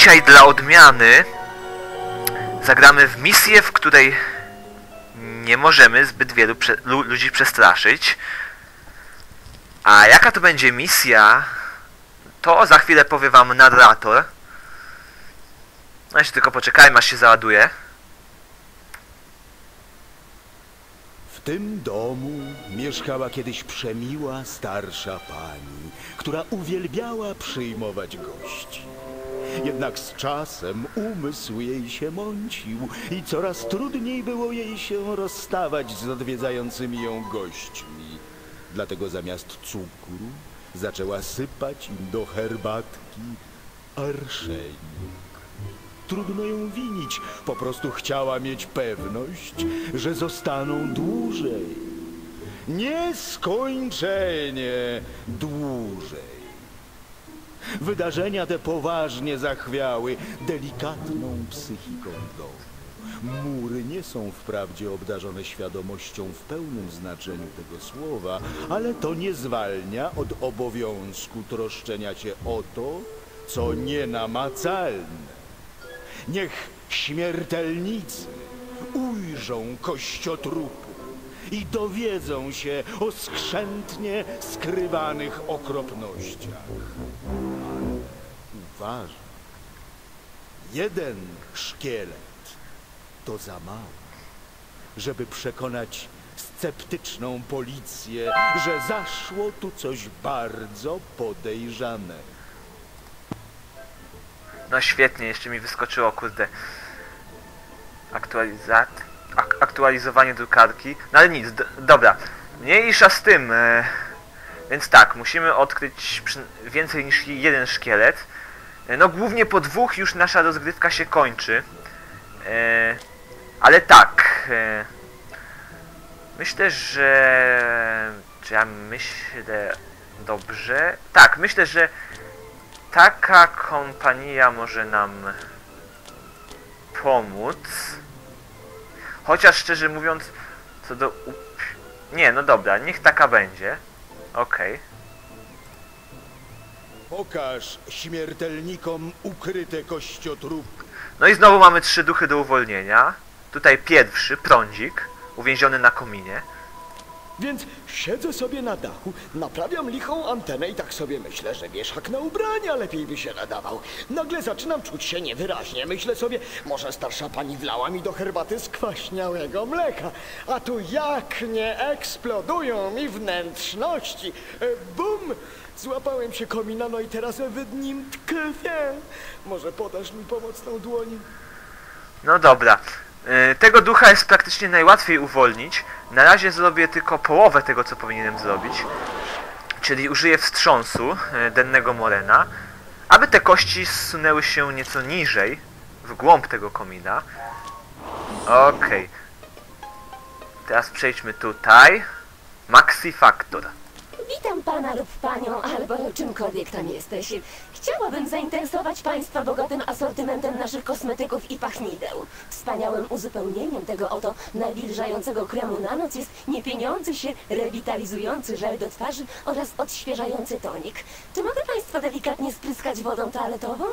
dzisiaj dla odmiany zagramy w misję, w której nie możemy zbyt wielu prze lu ludzi przestraszyć. A jaka to będzie misja, to za chwilę powie wam narrator. No jeszcze tylko poczekajmy, aż się załaduje. W tym domu mieszkała kiedyś przemiła starsza pani, która uwielbiała przyjmować gości. Jednak z czasem umysł jej się mącił i coraz trudniej było jej się rozstawać z odwiedzającymi ją gośćmi. Dlatego zamiast cukru zaczęła sypać im do herbatki arszenik. Trudno ją winić, po prostu chciała mieć pewność, że zostaną dłużej. Nieskończenie dłużej. Wydarzenia te poważnie zachwiały delikatną psychiką domu. Mury nie są wprawdzie obdarzone świadomością w pełnym znaczeniu tego słowa, ale to nie zwalnia od obowiązku troszczenia się o to, co nienamacalne. Niech śmiertelnicy ujrzą kościotrupy i dowiedzą się o skrzętnie skrywanych okropnościach. Uważaj. Jeden szkielet to za mało, żeby przekonać sceptyczną policję, że zaszło tu coś bardzo podejrzanego. No świetnie, jeszcze mi wyskoczyło, kurde. Aktualizat. Ak aktualizowanie drukarki. No ale nic, dobra. Mniejsza z tym. E, więc tak, musimy odkryć więcej niż jeden szkielet. E, no głównie po dwóch już nasza rozgrywka się kończy. E, ale tak. E, myślę, że... Czy ja myślę dobrze? Tak, myślę, że taka kompania może nam pomóc. Chociaż szczerze mówiąc, co do. Nie, no dobra, niech taka będzie. Okej. Pokaż śmiertelnikom ukryte kościotrupy. No i znowu mamy trzy duchy do uwolnienia. Tutaj pierwszy, prądzik, uwięziony na kominie. Więc siedzę sobie na dachu, naprawiam lichą antenę i tak sobie myślę, że wieszak na ubrania lepiej by się nadawał. Nagle zaczynam czuć się niewyraźnie. Myślę sobie, może starsza pani wlała mi do herbaty skwaśniałego mleka. A tu jak nie eksplodują mi wnętrzności. E, Bum! Złapałem się komina, no i teraz w nim tkwię. Może podasz mi pomocną dłoń? No dobra. Y, Tego ducha jest praktycznie najłatwiej uwolnić. Na razie zrobię tylko połowę tego, co powinienem zrobić. Czyli użyję wstrząsu y, dennego Morena, aby te kości zsunęły się nieco niżej, w głąb tego komina. Okej. Teraz przejdźmy tutaj. Maxi Factor. Witam pana lub panią, albo czymkolwiek tam jesteś. Chciałabym zainteresować państwa bogatym asortymentem naszych kosmetyków i pachnideł. Wspaniałym uzupełnieniem tego oto nawilżającego kremu na noc jest niepieniący się rewitalizujący żel do twarzy oraz odświeżający tonik. Czy mogę państwa delikatnie spryskać wodą toaletową?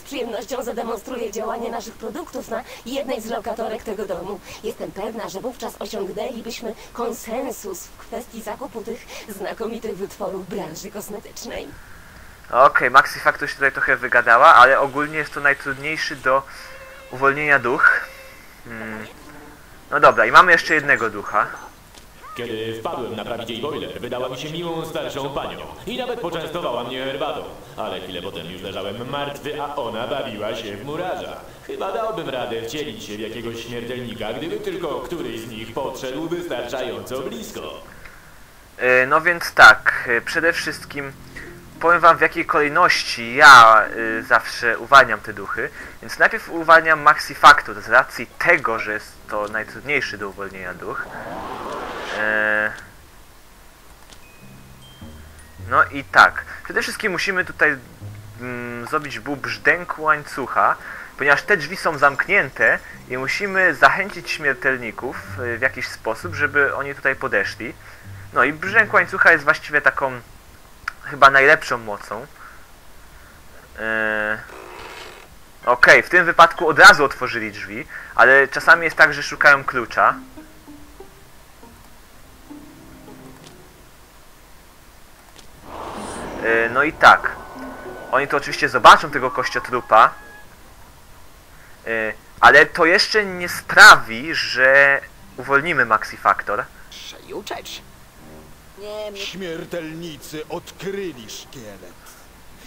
Z przyjemnością zademonstruję działanie naszych produktów na jednej z lokatorek tego domu. Jestem pewna, że wówczas osiągnęlibyśmy konsensus w kwestii zakupu tych znakomitych wytworów branży kosmetycznej. Okej, Maxi Factor się tutaj trochę wygadała, ale ogólnie jest to najtrudniejszy do uwolnienia duch. Hmm. No dobra, i mamy jeszcze jednego ducha. Kiedy wpadłem naprawić jej boiler, wydała mi się miłą starszą panią i nawet poczęstowała mnie herbatą. Ale chwilę potem już leżałem martwy, a ona bawiła się w murarza. Chyba dałbym radę wcielić się w jakiegoś śmiertelnika, gdyby tylko któryś z nich podszedł wystarczająco blisko. Yy, No więc tak, yy, przede wszystkim powiem wam w jakiej kolejności ja yy, zawsze uwalniam te duchy. Więc najpierw uwalniam Maxi Factor z racji tego, że jest to najtrudniejszy do uwolnienia duch. Yy. No i tak, przede wszystkim musimy tutaj mm, zrobić ból brzdęku łańcucha, ponieważ te drzwi są zamknięte i musimy zachęcić śmiertelników y, w jakiś sposób, żeby oni tutaj podeszli. No i brzęk łańcucha jest właściwie taką chyba najlepszą mocą. Yy, Okej, w tym wypadku od razu otworzyli drzwi, ale czasami jest tak, że szukają klucza. Yy, No i tak. Oni to oczywiście zobaczą tego kościotrupa. Yy, Ale to jeszcze nie sprawi, że uwolnimy Maxi Factor. Przejuczeć. Śmiertelnicy odkryli szkielet.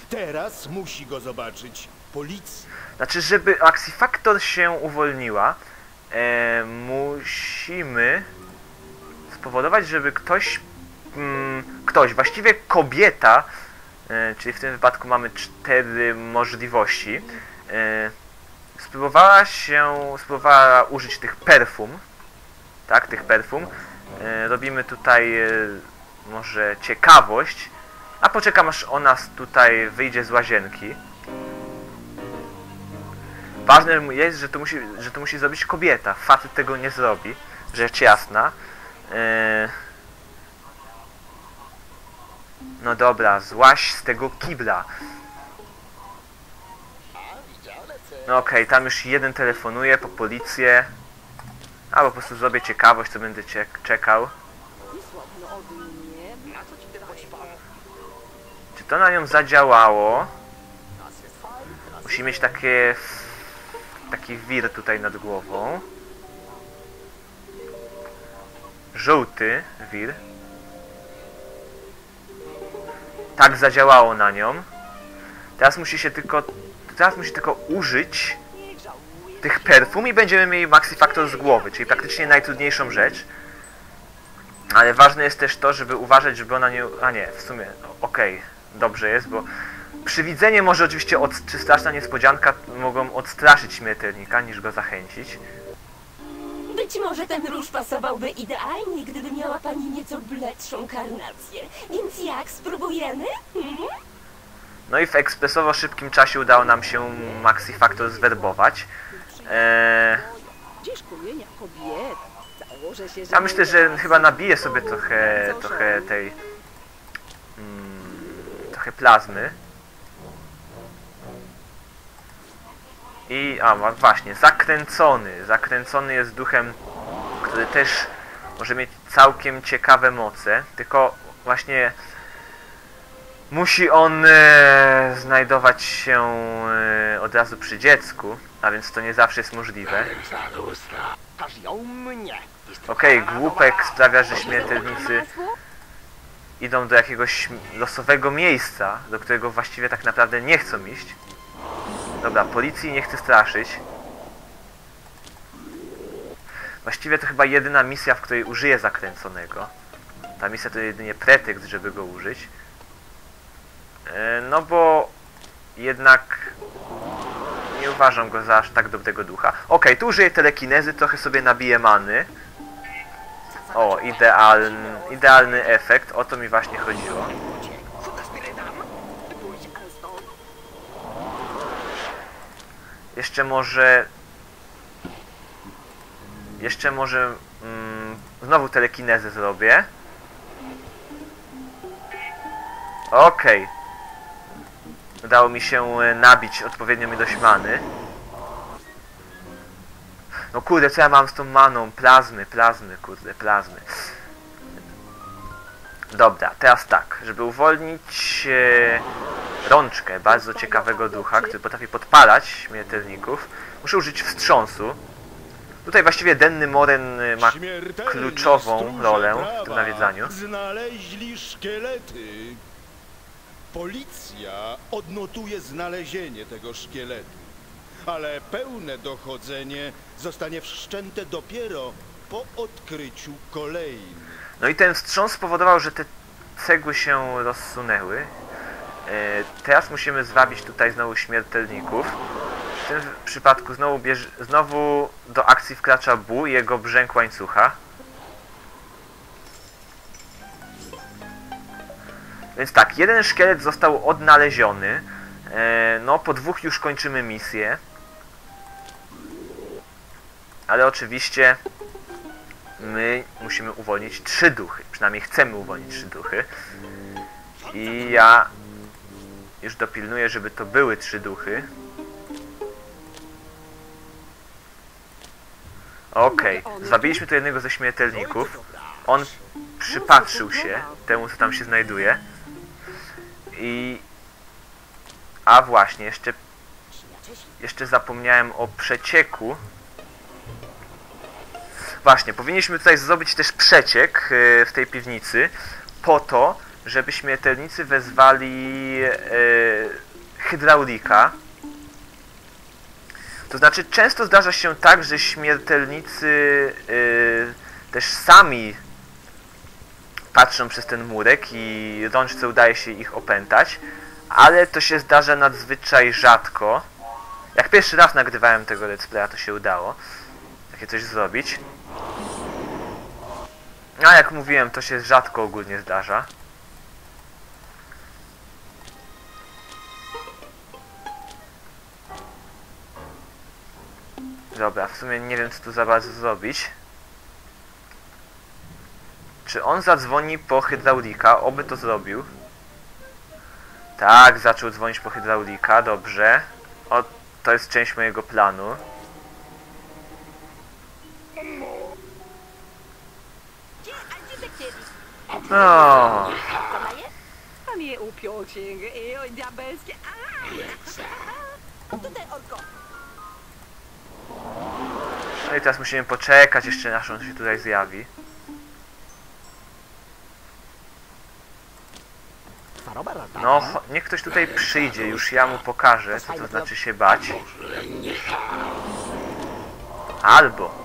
Teraz musi go zobaczyć policja. Znaczy, żeby Maxi Factor się uwolniła, e, musimy spowodować, żeby ktoś, mm, ktoś, właściwie kobieta, e, czyli w tym wypadku mamy cztery możliwości, e, spróbowała się, spróbowała użyć tych perfum, tak, tych perfum. E, robimy tutaj e, może ciekawość, a poczekam aż ona s- tutaj wyjdzie z łazienki. Ważne jest, że to musi, że to musi zrobić kobieta. Facet tego nie zrobi. Rzecz jasna. Yy... No dobra, złaś z tego kibla. No okej, tam już jeden telefonuje po policję. A po prostu zrobię ciekawość, co będę czek czekał. To na nią zadziałało? Musi mieć takie taki wir tutaj nad głową. Żółty wir. Tak zadziałało na nią. Teraz musi się tylko. Teraz musi tylko użyć tych perfum i będziemy mieli Maxi Factor z głowy, czyli praktycznie najtrudniejszą rzecz. Ale ważne jest też to, żeby uważać, żeby ona nie... A nie, w sumie, okej, dobrze jest, bo przywidzenie może oczywiście, od, czy straszna niespodzianka mogą odstraszyć śmiertelnika, niż go zachęcić. Być może ten róż pasowałby idealnie, gdyby miała pani nieco bledszą karnację. Więc jak, spróbujemy? Mhm. No i w ekspresowo szybkim czasie udało nam się Maxi Factor zwerbować. Eee, ja myślę, że chyba nabiję sobie trochę, trochę tej... Trochę plazmy. I, a właśnie, zakręcony. Zakręcony jest duchem, który też może mieć całkiem ciekawe moce, tylko właśnie musi on e, znajdować się e, od razu przy dziecku, a więc to nie zawsze jest możliwe. Okej, głupek sprawia, że śmiertelnicy idą do jakiegoś losowego miejsca, do którego właściwie tak naprawdę nie chcą iść. Dobra, policji nie chcę straszyć. Właściwie to chyba jedyna misja, w której użyję zakręconego. Ta misja to jedynie pretekst, żeby go użyć. E, No bo jednak nie uważam go za aż tak dobrego ducha. Okej, tu użyję telekinezy, trochę sobie nabiję many. O, idealny, idealny efekt, o to mi właśnie chodziło. Jeszcze może... Jeszcze może... Mm, znowu telekinezę zrobię. Okej. Udało mi się e, nabić odpowiednią ilość many. No kurde, co ja mam z tą maną? Plazmy, plazmy, kurde, plazmy. Dobra, teraz tak, żeby uwolnić e, rączkę bardzo ciekawego ducha, który potrafi podpalać śmiertelników, muszę użyć wstrząsu. Tutaj właściwie Denny Moren e, ma kluczową rolę w tym nawiedzaniu. Znaleźli szkielety. Policja odnotuje znalezienie tego szkieletu, ale pełne dochodzenie zostanie wszczęte dopiero po odkryciu kolejnych. No i ten wstrząs spowodował, że te cegły się rozsunęły. E, teraz musimy zwabić tutaj znowu śmiertelników. W tym przypadku znowu, bierz, znowu do akcji wkracza Bu i jego brzęk łańcucha. Więc tak, jeden szkielet został odnaleziony. E, no, po dwóch już kończymy misję. Ale oczywiście my musimy uwolnić trzy duchy. Przynajmniej chcemy uwolnić trzy duchy. I ja już dopilnuję, żeby to były trzy duchy. Okej, okay. zwabiliśmy tu jednego ze śmiertelników. On przypatrzył się temu, co tam się znajduje. I... A właśnie, jeszcze... Jeszcze zapomniałem o przecieku Właśnie, powinniśmy tutaj zrobić też przeciek e, w tej piwnicy po to, żeby śmiertelnicy wezwali e, hydraulika. To znaczy, często zdarza się tak, że śmiertelnicy e, też sami patrzą przez ten murek i rączce udaje się ich opętać, ale to się zdarza nadzwyczaj rzadko. Jak pierwszy raz nagrywałem tego let's playa, to się udało takie coś zrobić. A jak mówiłem, to się rzadko ogólnie zdarza. Dobra, w sumie nie wiem co tu za bardzo zrobić. Czy on zadzwoni po hydraulika? Oby to zrobił. Tak, zaczął dzwonić po hydraulika, dobrze. O, to jest część mojego planu. No, nie upiął diabelskie. Tutaj, Orko. no i teraz musimy poczekać jeszcze aż on się tutaj zjawi. No, niech ktoś tutaj przyjdzie, już ja mu pokażę, co to znaczy się bać. Albo...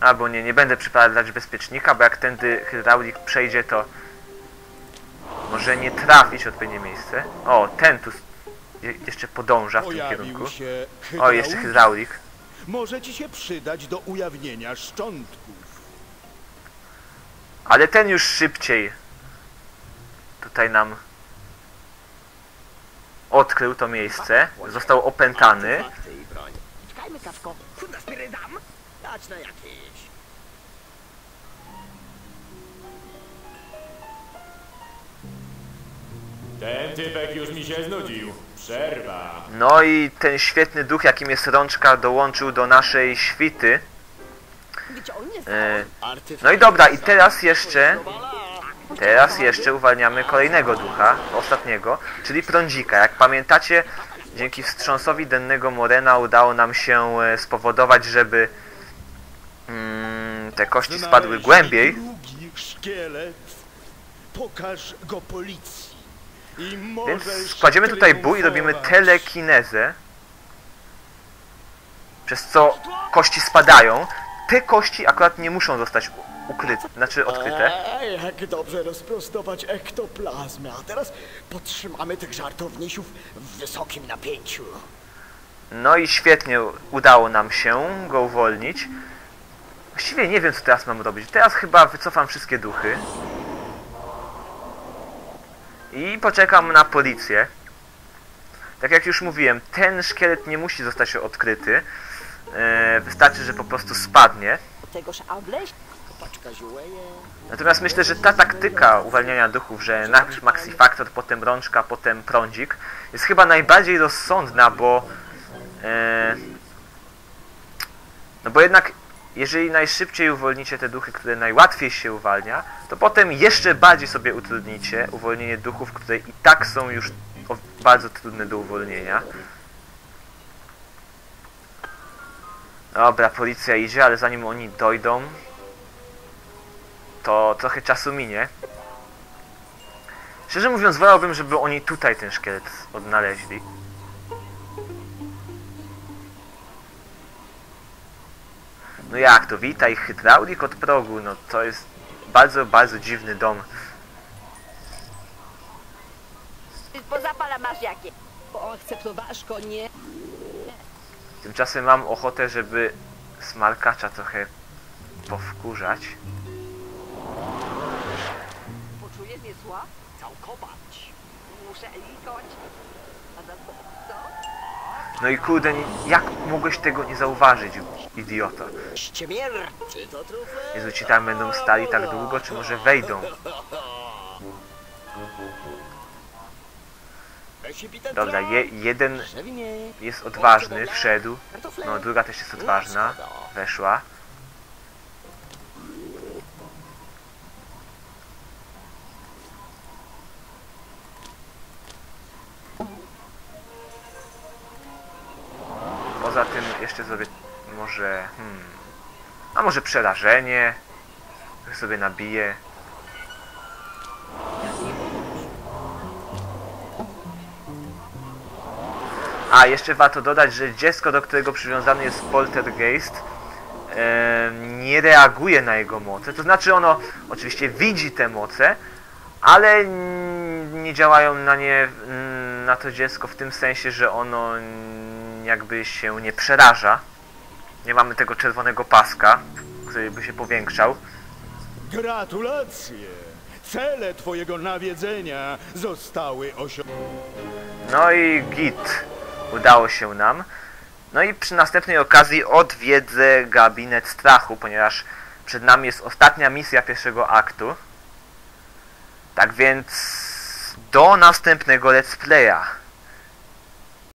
Albo nie, nie będę przypadać bezpiecznika, bo jak tędy hydraulik przejdzie, to może nie trafić w odpowiednie miejsce. O, ten tu jeszcze podąża w tym kierunku. O, jeszcze hydraulik. hydraulik. Może ci się przydać do ujawnienia szczątków. Ale ten już szybciej tutaj nam odkrył to miejsce. Został opętany. Dać na jakieś. Ten typek już mi się znudził. Przerwa. No i ten świetny duch, jakim jest rączka, dołączył do naszej świty. E. No i dobra, i teraz jeszcze, teraz jeszcze uwalniamy kolejnego ducha, ostatniego, czyli prądzika. Jak pamiętacie, dzięki wstrząsowi dennego Morena udało nam się e, spowodować, żeby te kości spadły głębiej. drugi szkielet. Pokaż go policji. I Więc możesz kładziemy tutaj bój i robimy telekinezę. Przez co kości spadają. Te kości akurat nie muszą zostać ukryte, znaczy odkryte. Ej, jak dobrze rozprostować ektoplazmę. A teraz podtrzymamy tych żartownisiów w wysokim napięciu. No i świetnie udało nam się go uwolnić. Właściwie nie wiem co teraz mam robić. Teraz chyba wycofam wszystkie duchy. I poczekam na policję. Tak jak już mówiłem, ten szkielet nie musi zostać odkryty. E, wystarczy, że po prostu spadnie. Natomiast myślę, że ta taktyka uwalniania duchów, że najpierw Maxi Factor, potem rączka, potem prądzik, jest chyba najbardziej rozsądna, bo... E, no bo jednak, jeżeli najszybciej uwolnicie te duchy, które najłatwiej się uwalnia, to potem jeszcze bardziej sobie utrudnicie uwolnienie duchów, które i tak są już bardzo trudne do uwolnienia. Dobra, policja idzie, ale zanim oni dojdą, to trochę czasu minie. Szczerze mówiąc, wolałbym, żeby oni tutaj ten szkielet odnaleźli. No jak to? Witaj, hydraulik od progu. No to jest bardzo, bardzo dziwny dom. Pozapala masz jakie. Bo on chce to ważko, nie? Tymczasem mam ochotę, żeby smarkacza trochę powkurzać. Poczuje mnie zła? Całkować. Muszę likować. A za co? No i kurde, jak mogłeś tego nie zauważyć, idioto? Jezu, ci tam będą stali tak długo, czy może wejdą? Dobra, je, jeden jest odważny, wszedł. No, druga też jest odważna. Weszła. Poza tym jeszcze sobie może... Hmm, a może przerażenie? Sobie nabiję. A, jeszcze warto dodać, że dziecko, do którego przywiązany jest poltergeist, nie reaguje na jego moce. To znaczy ono oczywiście widzi te moce, ale nie działają na nie, na to dziecko w tym sensie, że ono jakby się nie przeraża. Nie mamy tego czerwonego paska, który by się powiększał. Gratulacje! Cele twojego nawiedzenia zostały osiągnięte. No i git. Udało się nam. No i przy następnej okazji odwiedzę gabinet strachu, ponieważ przed nami jest ostatnia misja pierwszego aktu. Tak więc do następnego let's playa.